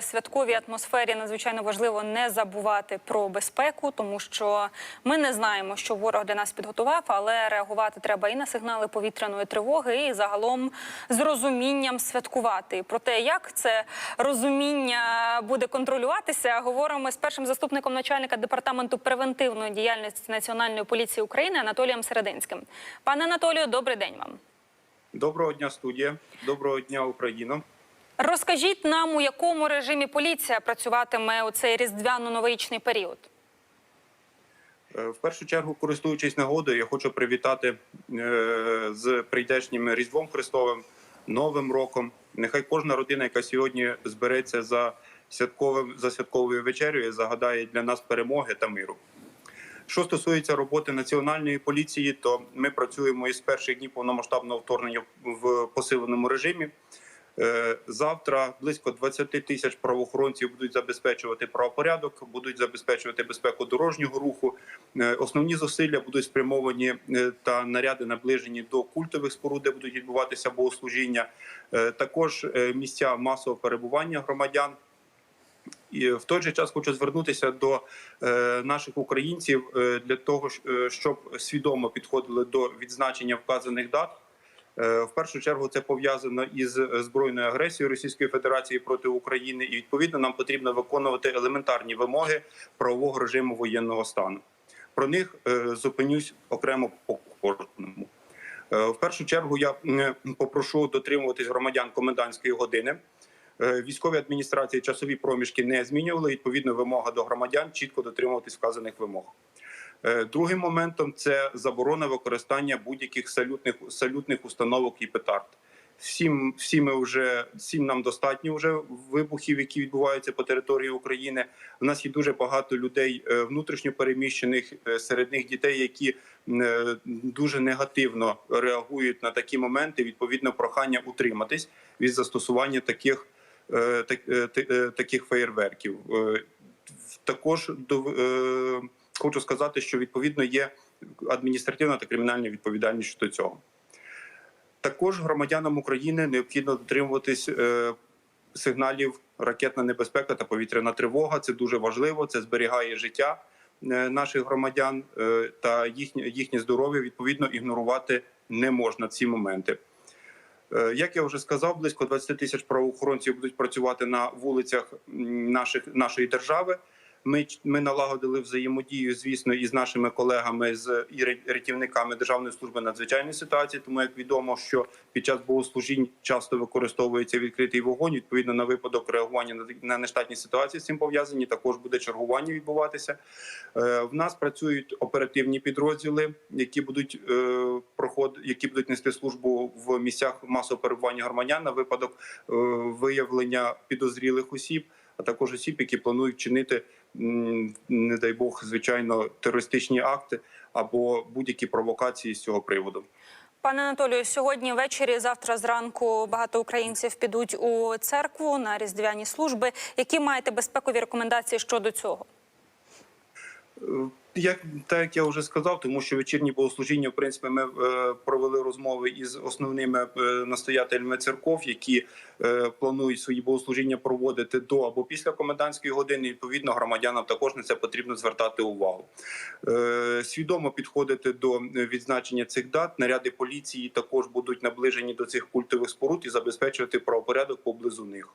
святковій атмосфері надзвичайно важливо не забувати про безпеку, тому що ми не знаємо, що ворог для нас підготував, але реагувати треба і на сигнали повітряної тривоги, і загалом з розумінням святкувати. Про те, як це розуміння буде контролюватися, говоримо з першим заступником начальника департаменту превентивної діяльності Національної поліції України Анатолієм Серединським. Пане Анатолію, добрий день вам. Доброго дня, студія. Доброго дня, Україна. Розкажіть нам, у якому режимі поліція працюватиме у цей різдвяно-новорічний період? Е, В першу чергу, користуючись нагодою, я хочу привітати е, з прийдешнім Різдвом Христовим, Новим роком. Нехай кожна родина, яка сьогодні збереться за святковим за святковою вечерею, загадає для нас перемоги та миру. Що стосується роботи національної поліції, то ми працюємо із перших днів повномасштабного вторгнення в посиленому режимі. Е, Завтра близько 20 тисяч правоохоронців будуть забезпечувати правопорядок, будуть забезпечувати безпеку дорожнього руху. Е, Основні зусилля будуть спрямовані е, та наряди наближені до культових споруд, де будуть відбуватися богослужіння. Також місця масового перебування громадян. І в той же час хочу звернутися до наших українців для того, щоб свідомо підходили до відзначення вказаних дат. Е, В першу чергу це пов'язано із збройною агресією Російської Федерації проти України, і відповідно нам потрібно виконувати елементарні вимоги правового режиму воєнного стану. Про них е, зупинюсь окремо по кожному. Е, В першу чергу я попрошу дотримуватись громадян комендантської години. Військові адміністрації часові проміжки не змінювали. Відповідно, вимога до громадян чітко дотримуватись вказаних вимог. Е, Другим моментом це заборона використання будь-яких салютних салютних установок і петард. Всім, всі ми вже всім нам достатньо вже вибухів, які відбуваються по території України. У нас є дуже багато людей е, внутрішньо переміщених е, серед них дітей, які дуже негативно реагують на такі моменти. Відповідно, прохання утриматись від застосування таких, так- таких феєрверків. Також до хочу сказати, що відповідно є адміністративна та кримінальна відповідальність щодо цього. Також громадянам України необхідно дотримуватись е, сигналів ракетна небезпека та повітряна тривога. Це дуже важливо. Це зберігає життя е, наших громадян е, та їхнє, їхнє здоров'я. Відповідно, ігнорувати не можна ці моменти. Е, Як я вже сказав, близько 20 тисяч правоохоронців будуть працювати на вулицях наших нашої держави. Ми, ми налагодили взаємодію, звісно, із нашими колегами з і рятівниками Державної служби надзвичайної ситуації. Тому як відомо, що під час богослужінь часто використовується відкритий вогонь. Відповідно на випадок реагування на, нештатні ситуації з цим пов'язані. Також буде чергування відбуватися. Е, В нас працюють оперативні підрозділи, які будуть е, проход, які будуть нести службу в місцях масового перебування громадян на випадок е, виявлення підозрілих осіб, а також осіб, які планують чинити, не дай Бог, звичайно, терористичні акти або будь-які провокації з цього приводу. Пане Анатолію, сьогодні ввечері, завтра зранку багато українців підуть у церкву на різдвяні служби. Які маєте безпекові рекомендації щодо цього? Е, Як так як я вже сказав, тому що вечірні богослужіння, в принципі, ми е, провели розмови із основними е, настоятелями церков, які е, планують свої богослужіння проводити до або після комендантської години. Відповідно, громадянам також на це потрібно звертати увагу. Е, свідомо підходити до відзначення цих дат. Наряди поліції також будуть наближені до цих культових споруд і забезпечувати правопорядок поблизу них.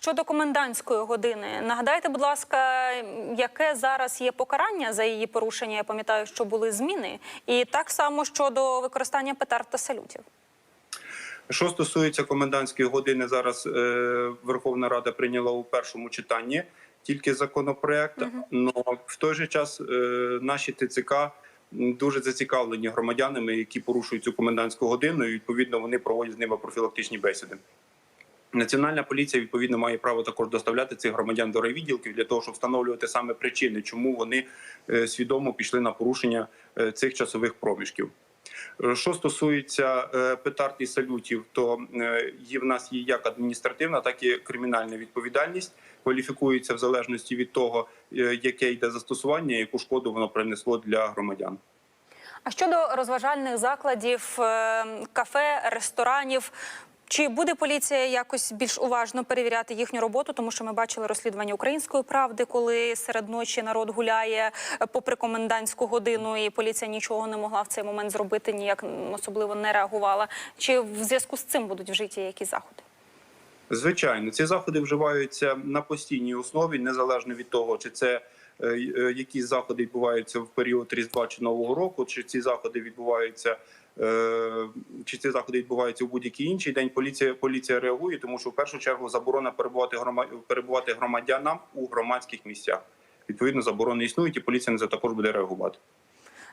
Щодо комендантської години, нагадайте, будь ласка, яке зараз є покарання за її порушення? Я пам'ятаю, що були зміни, і так само щодо використання петард та салютів. Що стосується комендантської години, зараз е, Верховна Рада прийняла у першому читанні тільки законопроект. Но в той же час е, наші ТЦК дуже зацікавлені громадянами, які порушують цю комендантську годину. і Відповідно, вони проводять з ними профілактичні бесіди. Національна поліція відповідно має право також доставляти цих громадян до райвідділків для того, щоб встановлювати саме причини, чому вони е, свідомо пішли на порушення е, цих часових проміжків. Е, Що стосується петард і салютів, то в нас є як адміністративна, так і кримінальна відповідальність. Кваліфікується в залежності від того, яке йде застосування, яку шкоду воно принесло для громадян. А щодо розважальних закладів, е, кафе, ресторанів, Чи буде поліція якось більш уважно перевіряти їхню роботу? Тому що ми бачили розслідування української правди, коли серед ночі народ гуляє е, попри комендантську годину, і поліція нічого не могла в цей момент зробити, ніяк особливо не реагувала. Чи в зв'язку з цим будуть вжиті якісь заходи? Звичайно, ці заходи вживаються на постійній основі, незалежно від того, чи це е, е, якісь заходи відбуваються в період Різдва чи Нового року, чи ці заходи відбуваються. е, Чи ці заходи відбуваються у будь-який інший день? Поліція поліція реагує, тому що в першу чергу заборона перебувати громад... перебувати громадянам у громадських місцях. Відповідно, заборони існують, і поліція на це також буде реагувати.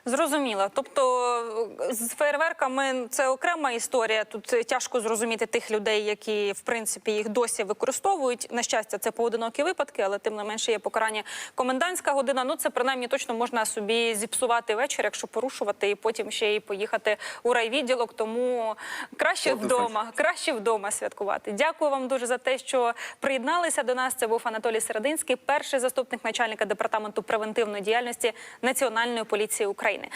Зрозуміло. Тобто з фейерверками це окрема історія. Тут тяжко зрозуміти тих людей, які в принципі їх досі використовують. На щастя, це поодинокі випадки, але тим не менше є покарання. Комендантська година. Ну це принаймні точно можна собі зіпсувати вечір, якщо порушувати, і потім ще й поїхати у райвідділок. Тому краще Однозначно. вдома, краще вдома святкувати. Дякую вам дуже за те, що приєдналися до нас. Це був Анатолій Серединський, перший заступник начальника департаменту превентивної діяльності Національної поліції України. அப்படின்னு